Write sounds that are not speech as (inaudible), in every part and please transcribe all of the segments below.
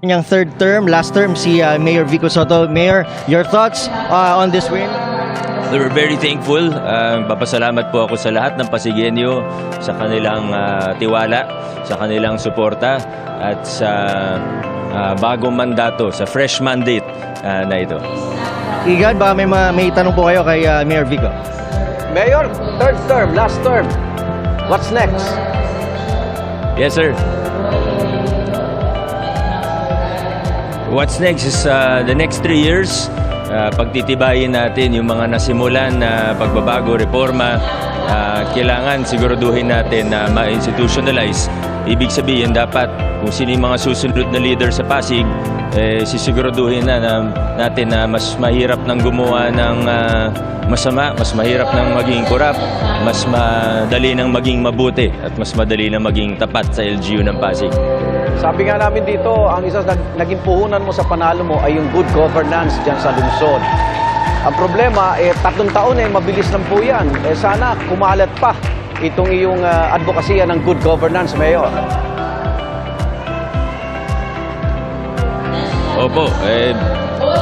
Yung third term, last term, si uh, Mayor Vico Soto. Mayor, your thoughts uh, on this win? We're very thankful. Uh, papasalamat po ako sa lahat ng Pasigenyo, sa kanilang ah, tiwala, sa kanilang suporta, at sa ah, bagong mandato, sa fresh mandate ah, na ito. Igad, baka may, ma- may tanong po kayo kay uh, Mayor Vico. Mayor, third term, last term. What's next? Yes, sir. What's next is uh, the next three years, uh, pagtitibayin natin yung mga nasimulan na pagbabago, reforma, uh, kailangan siguraduhin natin na ma-institutionalize. Ibig sabihin, dapat kung sino yung mga susunod na leader sa Pasig, eh, sisiguraduhin na, na natin na mas mahirap nang gumawa ng uh, masama, mas mahirap nang maging korap, mas madali nang maging mabuti at mas madali nang maging tapat sa LGU ng Pasig. Sabi nga namin dito, ang isa sa nag- naging puhunan mo sa panalo mo ay yung good governance dyan sa lungsod. Ang problema, eh, tatlong taon eh, mabilis lang po yan. Eh, sana kumalat pa itong iyong uh, advokasya ng good governance, Mayor. Opo, eh,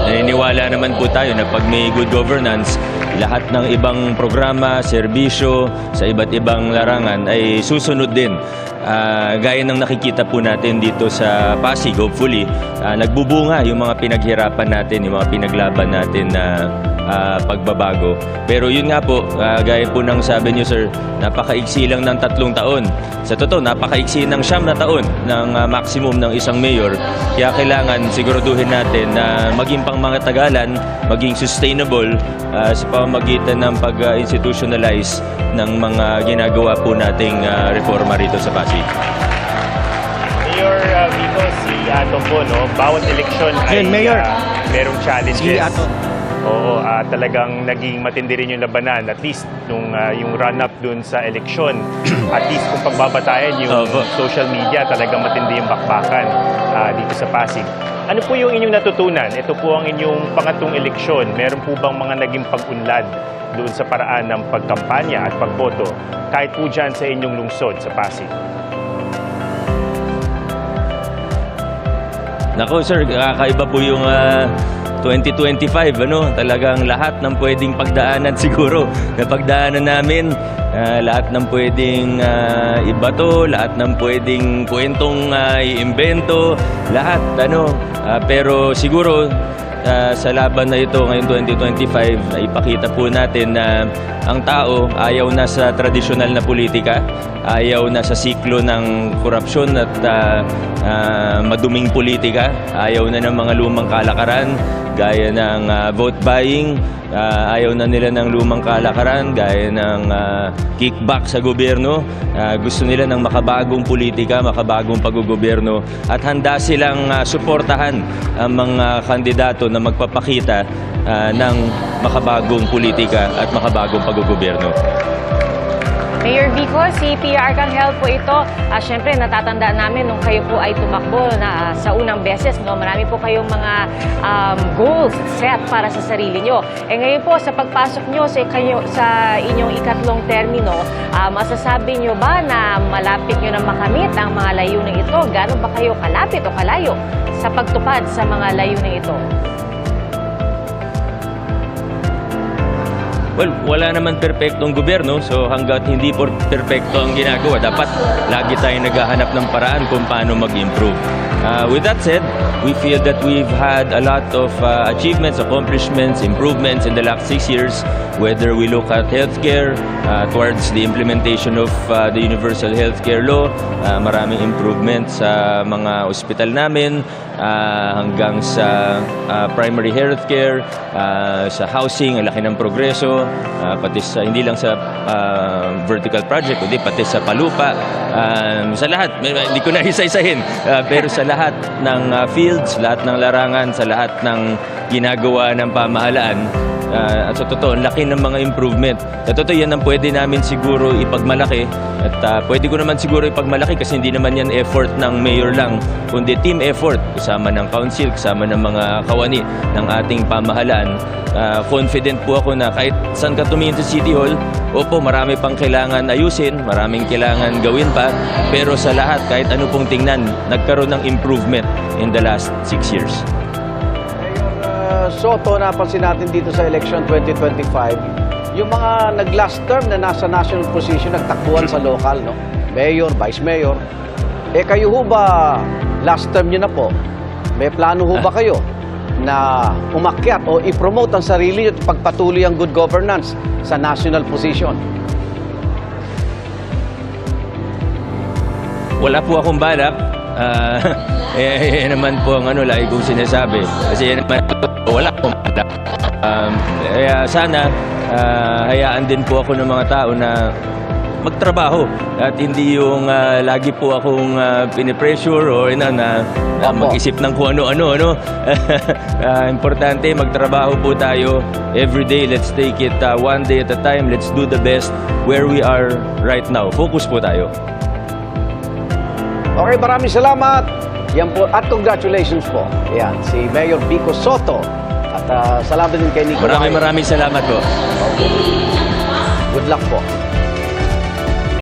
naniniwala naman po tayo na pag may good governance, lahat ng ibang programa, serbisyo sa iba't ibang larangan ay susunod din. Ah, gaya ng nakikita po natin dito sa Pasig, hopefully, ah, nagbubunga yung mga pinaghirapan natin, yung mga pinaglaban natin na ah, pagbabago. Pero yun nga po, ah, gaya po ng sabi niyo sir, napakaiksi lang ng tatlong taon. Sa totoo, napakaiksi ng siyam na taon ng ah, maximum ng isang mayor. Kaya kailangan siguraduhin natin na maging pang mga tagalan, maging sustainable ah, sa pamamagitan ng pag-institutionalize ng mga ginagawa po nating ah, reforma rito sa Pasig. Mayor uh, Vico, si Atom po, no? bawat eleksyon ay Ayun, Mayor. ah, merong challenges. Si Atom. Oo, ah, talagang naging matindi rin yung labanan. At least nung ah, yung run-up dun sa eleksyon, (clears throat) at least kung pagbabatayan yung Opo. social media, talagang matindi yung bakbakan ah, dito sa Pasig. Ano po yung inyong natutunan? Ito po ang inyong pangatong eleksyon. Meron po bang mga naging pag-unlad doon sa paraan ng pagkampanya at pagboto kahit po dyan sa inyong lungsod sa Pasig? Nako sir, kakaiba po yung ah, 2025 ano, talagang lahat ng pwedeng pagdaanan (laughs) siguro na pagdaanan namin, ah, lahat ng pwedeng ah, ibato, lahat ng pwedeng kwentong ah, iimbento, lahat ano. Ah, pero siguro ah, sa laban na ito ngayong 2025 ay ipakita po natin na ang tao ayaw na sa tradisyonal na politika, ayaw na sa siklo ng korupsyon at ah, ah, maduming politika, ayaw na ng mga lumang kalakaran gaya ng ah, vote buying, ah, ayaw na nila ng lumang kalakaran gaya ng ah, kickback sa gobyerno. Ah, gusto nila ng makabagong politika, makabagong paggogobyerno at handa silang ah, suportahan ang mga kandidato na magpapakita ah, ng makabagong politika at makabagong paggogobyerno. Mayor Vico, si Pia Arcangel po ito. Ah, Siyempre, natatanda namin nung kayo po ay tumakbo na ah, sa unang beses. No? Marami po kayong mga um, goals set para sa sarili nyo. Eh ngayon po, sa pagpasok nyo sa, kayo, sa inyong ikatlong termino, ah, masasabi nyo ba na malapit nyo na makamit ang mga layunin ito? Gano'n ba kayo kalapit o kalayo sa pagtupad sa mga layunin ito? Well, wala naman perpektong gobyerno, so hanggat hindi por perpekto ang ginagawa, dapat lagi tayong naghahanap ng paraan kung paano mag-improve. Uh, with that said, we feel that we've had a lot of uh, achievements, accomplishments, improvements in the last six years, whether we look at healthcare, uh, towards the implementation of uh, the Universal Healthcare Law, uh, maraming improvements sa mga ospital namin, uh, hanggang sa uh, primary healthcare, uh, sa housing, ang laki ng progreso, uh, pati sa hindi lang sa uh, vertical project, kundi pati sa palupa, um, sa lahat, hindi ko na (laughs) isa-isahin, uh, pero sa lahat ng uh, fields, lahat ng larangan, sa lahat ng ginagawa ng pamahalaan, Ah, at sa totoo, laki ng mga improvement. Sa totoo, yan ang pwede namin siguro ipagmalaki. At ah, pwede ko naman siguro ipagmalaki kasi hindi naman yan effort ng mayor lang, kundi team effort kasama ng council, kasama ng mga kawani ng ating pamahalaan. Ah, confident po ako na kahit saan ka tumingin sa City Hall, opo, marami pang kailangan ayusin, maraming kailangan gawin pa, pero sa lahat, kahit ano pong tingnan, nagkaroon ng improvement in the last six years. Uh, Soto, napansin natin dito sa election 2025, yung mga nag-last term na nasa national position, nagtakbuhan sa local, no? Mayor, vice mayor. Eh kayo ho ba, last term nyo na po, may plano ho ba kayo na umakyat o i-promote ang sarili at pagpatuloy ang good governance sa national position? Wala po akong balak. Ah, (laughs) eh, yan naman po ang ano, lagi kong sinasabi. Kasi yan naman, wala akong balak. Um, kaya sana, ah, hayaan din po ako ng mga tao na magtrabaho at hindi yung ah, lagi po akong uh, pinipressure o ina na Opo. mag-isip ng kung ano-ano ano (laughs) Ah, importante magtrabaho po tayo every day let's take it ah, one day at a time let's do the best where we are right now focus po tayo Okay, maraming salamat. Yan po, at congratulations po. Yan, si Mayor Vico Soto. At ah, salamat din kay Nico. maraming maraming salamat po Good luck po.